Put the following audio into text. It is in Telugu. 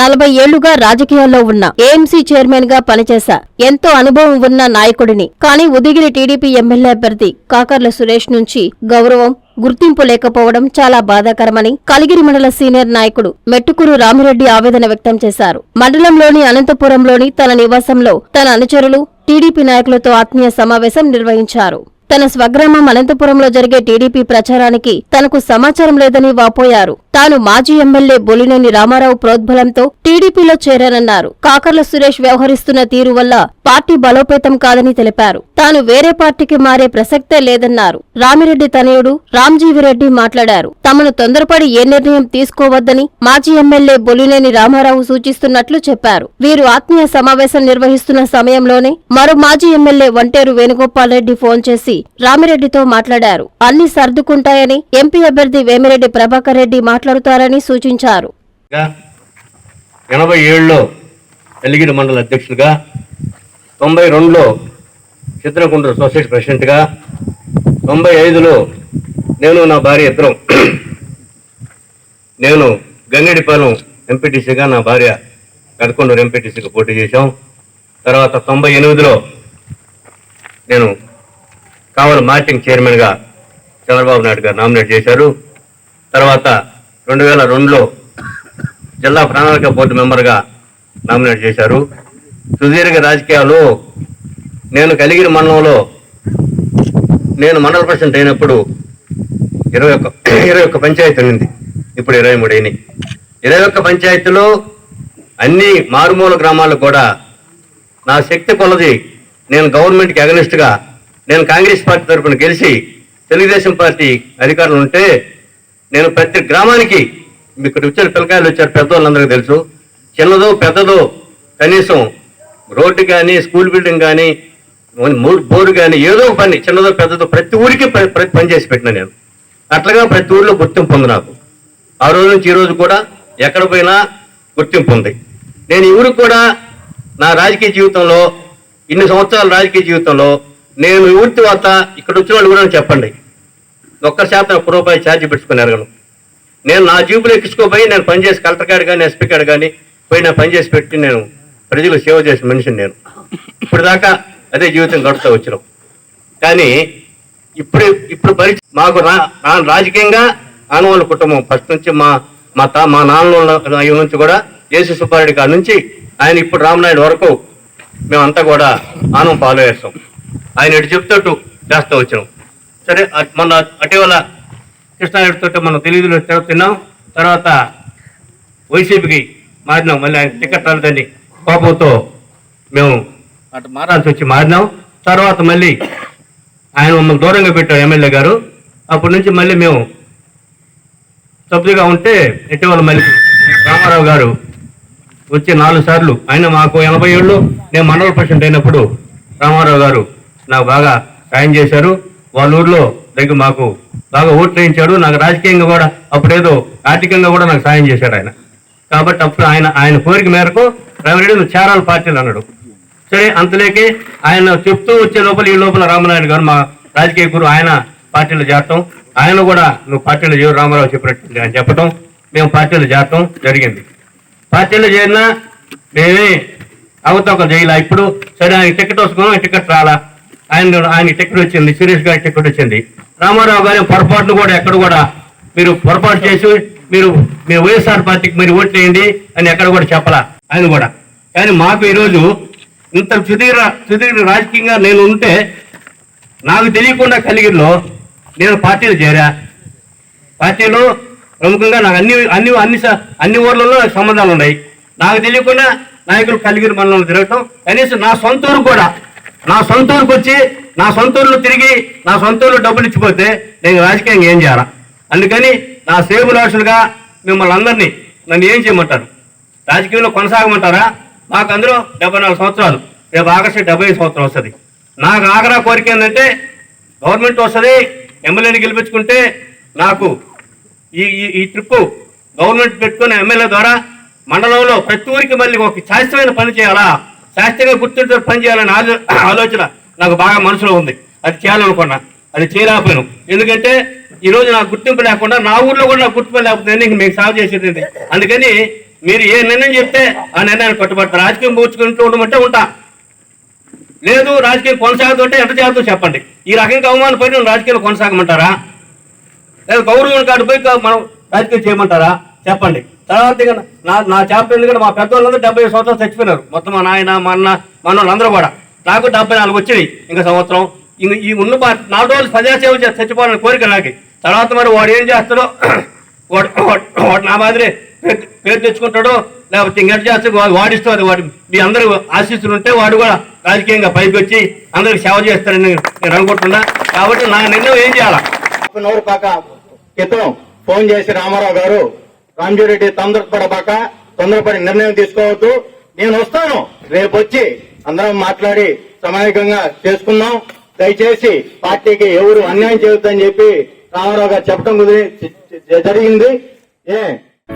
నలభై ఏళ్ళుగా రాజకీయాల్లో ఉన్న ఏఎంసీ చైర్మన్గా పనిచేశా ఎంతో అనుభవం ఉన్న నాయకుడిని. కానీ ఉదిగిరి టీడీపీ ఎమ్మెల్యే అభ్యర్థి కాకర్ల సురేష్ నుంచి గౌరవం గుర్తింపు లేకపోవడం చాలా బాధాకరమని కలిగిరి మండల సీనియర్ నాయకుడు మెట్టుకూరు రామిరెడ్డి ఆవేదన వ్యక్తం చేశారు. మండలంలోని అనంతపురంలోని తన నివాసంలో తన అనుచరులు టీడీపీ నాయకులతో ఆత్మీయ సమావేశం నిర్వహించారు. తన స్వగ్రామం అనంతపురంలో జరిగే టీడీపీ ప్రచారానికి తనకు సమాచారం లేదని వాపోయారు. తాను మాజీ ఎమ్మెల్యే బొలినేని రామారావు ప్రోద్బలంతో టీడీపీలో చేరానన్నారు. కాకర్ల సురేష్ వ్యవహరిస్తున్న తీరు వల్ల పార్టీ బలోపేతం కాదని తెలిపారు. తాను వేరే పార్టీకి మారే ప్రసక్తే లేదన్నారు. రామిరెడ్డి తనయుడు రామ్జీవిరెడ్డి మాట్లాడారు. తమను తొందరపడి ఏ నిర్ణయం తీసుకోవద్దని మాజీ ఎమ్మెల్యే బొలినేని రామారావు సూచిస్తున్నట్లు చెప్పారు. వీరు ఆత్మీయ సమావేశం నిర్వహిస్తున్న సమయంలోనే మరో మాజీ ఎమ్మెల్యే వంటేరు వేణుగోపాల్ రెడ్డి ఫోన్ చేసి రామిరెడ్డితో మాట్లాడారు. అన్ని సర్దుకుంటాయని ఎంపీ అభ్యర్థి వేమిరెడ్డి ప్రభాకర్ రెడ్డి మాట్లాడుతారని సూచించారు. ఎనభై ఏడులో ఎల్లిగిరి మండల అధ్యక్షులుగా తొంభై రెండులో చిత్రకుండ్ర సొసైటీ ప్రెసిడెంట్గా తొంభై ఐదులో నేను నా భార్య ఇద్దరం నేను గంగడిపాలెం ఎంపీటీసీగా నా భార్య కడకొండూరు ఎంపీటీసీగా పోటీ చేశాం. తర్వాత తొంభై ఎనిమిదిలో నేను కావల మార్చింగ్ చైర్మన్గా చంద్రబాబు నాయుడు గారు నామినేట్ చేశారు. తర్వాత రెండు వేల రెండులో జిల్లా ప్రణాళిక బోర్డు మెంబర్గా నామినేట్ చేశారు. సుదీర్ఘ రాజకీయాలు నేను కలిగిన మండలంలో నేను మండల ప్రెసిడెంట్ అయినప్పుడు ఇరవై ఒక్క ఇరవై ఒక్క పంచాయతీ ఉంది ఇప్పుడు ఇరవై మూడు అయినాయి. ఇరవై ఒక్క పంచాయతీలో అన్ని మారుమూల గ్రామాలు కూడా నా శక్తి కొలది నేను గవర్నమెంట్కి అగనిస్ట్గా నేను కాంగ్రెస్ పార్టీ తరఫున గెలిచి తెలుగుదేశం పార్టీ అధికారులు ఉంటే నేను ప్రతి గ్రామానికి ఇక్కడ వచ్చారు పిల్లకాయలు వచ్చారు పెద్దవాళ్ళందరికీ తెలుసు. చిన్నదో పెద్దదో కనీసం రోడ్డు కానీ స్కూల్ బిల్డింగ్ కానీ బోర్డు కానీ ఏదో పని చిన్నదో పెద్దదో ప్రతి ఊరికి ప్రతి పని చేసి పెట్టిన నేను. అట్లాగా ప్రతి ఊరిలో గుర్తింపు ఉంది నాకు. ఆ రోజు నుంచి ఈ రోజు కూడా ఎక్కడ పోయినా గుర్తింపు ఉంది. నేను ఈ ఊరికి కూడా నా రాజకీయ జీవితంలో ఇన్ని సంవత్సరాల రాజకీయ జీవితంలో నేను ఊరి తర్వాత ఇక్కడ వచ్చిన వాళ్ళు కూడా చెప్పండి. ఒక్క శాతం ఒక్క రూపాయి ఛార్జ్ పెట్టుకుని ఎరగను నేను నా జీబులు ఎక్కించుకోపోయి నేను పనిచేసి కలెక్టర్ కాడు కానీ ఎస్పీ కాడు కానీ పోయి నా పని చేసి పెట్టి నేను ప్రజలు సేవ చేసిన మనిషిని నేను. ఇప్పుడు దాకా అదే జీవితం గడుపుతూ వచ్చినాం. కానీ ఇప్పుడు ఇప్పుడు పరి మాకు రా- నా- రాజకీయంగా ఆనవాళ్ళ కుటుంబం ఫస్ట్ నుంచి మా మా తా మా నాన్న నుంచి కూడా జేసీ సుబ్బారెడ్డి కాడ నుంచి ఆయన ఇప్పుడు రామనాయుడు వరకు మేమంతా కూడా ఆనం ఫాలో చేస్తాం ఆయన ఇటు చెప్తూ చేస్తూ వచ్చినాం సరే మొన్న అటీవల కృష్ణారెడ్డితో మనం తెలుగులో తిన్నాం. తర్వాత వైసీపీకి మారినాం మళ్ళీ ఆయన టికెట్ రాలేదని కోపంతో మేము అటు మారాల్సి వచ్చి మారినాం. తర్వాత మళ్ళీ ఆయన మమ్మల్ని దూరంగా పెట్టారు ఎమ్మెల్యే గారు. అప్పటి నుంచి మళ్ళీ మేము సభ్యుగా ఉంటే ఇటీవల మళ్ళీ రామారావు గారు వచ్చి నాలుగు సార్లు ఆయన మాకు ఎనభై ఏళ్ళు నేను మండల ప్రెసిడెంట్ అయినప్పుడు రామారావు గారు నాకు బాగా సాయం చేశారు. వాళ్ళ ఊర్లో దగ్గర మాకు బాగా ఓట్లు వేయించాడు. నాకు రాజకీయంగా కూడా అప్పుడేదో ఆర్థికంగా కూడా నాకు సాయం చేశాడు ఆయన. కాబట్టి అప్పుడు ఆయన ఆయన కోరిక మేరకు రవిరెడ్డి నువ్వు చేరాలి పార్టీలు అన్నాడు. సరే అంతలేకే ఆయన చెప్తూ వచ్చే లోపల ఈ లోపల రామనాయుడు గారు మా రాజకీయ గురు ఆయన పార్టీలో చేరటం. ఆయన కూడా నువ్వు పార్టీలో చేరు రామారావు చెప్పినట్టు అని చెప్పటం. మేము పార్టీలో చేరటం జరిగింది. పార్టీలో చేరినా మేమే అవతొక జైలా ఇప్పుడు? సరే ఆయన టికెట్ వస్తున్నాం టికెట్ రాలా? ఆయన ఆయన టికెట్ వచ్చింది సురేష్ గారి టికెట్ వచ్చింది. రామారావు గారి పొరపాటును కూడా ఎక్కడ కూడా మీరు పొరపాటు చేసి మీరు మీ వైఎస్ఆర్ పార్టీకి మీరు ఓట్లు వేయండి అని ఎక్కడ కూడా చెప్పలా. ఆయన కూడా. కానీ మాకు ఈరోజు ఇంత సుదీర్ఘ సుదీర్ఘ రాజకీయంగా నేను ఉంటే నాకు తెలియకుండా కలిగిరిలో నేను పార్టీలు చేరా. పార్టీలో ప్రముఖంగా నాకు అన్ని అన్ని అన్ని స- అన్ని ఊర్లలో నాకు సంబంధాలు ఉన్నాయి. నాకు తెలియకుండా నాయకులు కలిగిరి మనలో తిరగటం. కనీసం నా సొంత ఊరు కూడా నా సొంత ఊరికి వచ్చి నా సొంత ఊర్లో తిరిగి నా సొంత ఊర్లో డబ్బులు ఇచ్చిపోతే నేను రాజకీయంగా ఏం చేయాలా? అందుకని నా సేవలాషులుగా మిమ్మల్ని అందరినీ నన్ను ఏం చేయమంటారు? రాజకీయంలో కొనసాగమంటారా? మాకు అందరూ డెబ్బై నాలుగు సంవత్సరాలు. రేపు ఆగస్టు డెబ్బై ఐదు సంవత్సరం వస్తుంది. నాకు ఆగ్రా కోరిక ఏంటంటే గవర్నమెంట్ వస్తుంది ఎమ్మెల్యేని గెలిపించుకుంటే నాకు ఈ ఈ ఈ ట్రిప్ గవర్నమెంట్ పెట్టుకున్న ఎమ్మెల్యే ద్వారా మండలంలో ప్రతి ఊరికి మళ్ళీ ఒక శాశ్వతమైన పని చేయాలా? శాస్త్రీయంగా గుర్తుంటే పనిచేయాలని ఆలో ఆలోచన నాకు బాగా మనసులో ఉంది. అది చేయాలనుకున్నా. అది చేయలేకపోయాను. ఎందుకంటే ఈ రోజు నాకు గుర్తింపు లేకుండా నా ఊర్లో కూడా నాకు గుర్తింపు లేకపోతే ఇంక మీకు సాగు చేసేది అందుకని మీరు ఏ నిర్ణయం చెప్తే ఆ నిర్ణయాన్ని కట్టుబడతారు రాజకీయం పోచుకుంటూ ఉండమంటే ఉంటా. లేదు రాజకీయం కొనసాగుతుంటే ఎంత చేద్దాం చెప్పండి. ఈ రకంగా అవమానపడి నేను రాజకీయాలు కొనసాగమంటారా? లేదా గౌరవం కాడు పోయి మనం రాజకీయం చేయమంటారా? చెప్పండి. తర్వాత నా నా చేప ఎందుకంటే మా పెద్దవాళ్ళందరూ డెబ్బై సంవత్సరాలు చచ్చిపోయినారు. మొత్తం మా నాయన మా అన్న మన వాళ్ళందరూ కూడా. నాకు డెబ్బై నాలుగు వచ్చినాయి ఇంకా సంవత్సరం. ఇంక ఈ ఉన్న మా నాలుగు రోజులు ప్రజాసేవ చేసి చచ్చిపోవాలని కోరిక నాకు. తర్వాత మరి వాడు ఏం చేస్తాడో వాడు వాడు- నా మాదిరి పేరు పేరు తెచ్చుకుంటాడో లేకపోతే ఇంకెట్ చేస్తే వా- వాడిస్తారు వాడు మీ అందరూ ఆశీస్సులు ఉంటే వాడు కూడా రాజకీయంగా పైకి వచ్చి అందరికి సేవ చేస్తారని నేను అనుకుంటున్నా. కాబట్టి నా నిర్ణయం ఏం చేయాలా? నూరు పాక క్రితం ఫోన్ చేసి రామారావు గారు రామజీరెడ్డి తొందరపడబాక తొందరపడి నిర్ణయం తీసుకోవద్దు. నేను వస్తాను. రేపు వచ్చి అందరం మాట్లాడి సమాయకంగా చేసుకుందాం. దయచేసి పార్టీకి ఎవరు అన్యాయం చేయొద్దని చెప్పి రామారావు గారు చెప్పడం కుదిరి జరిగింది. ఏ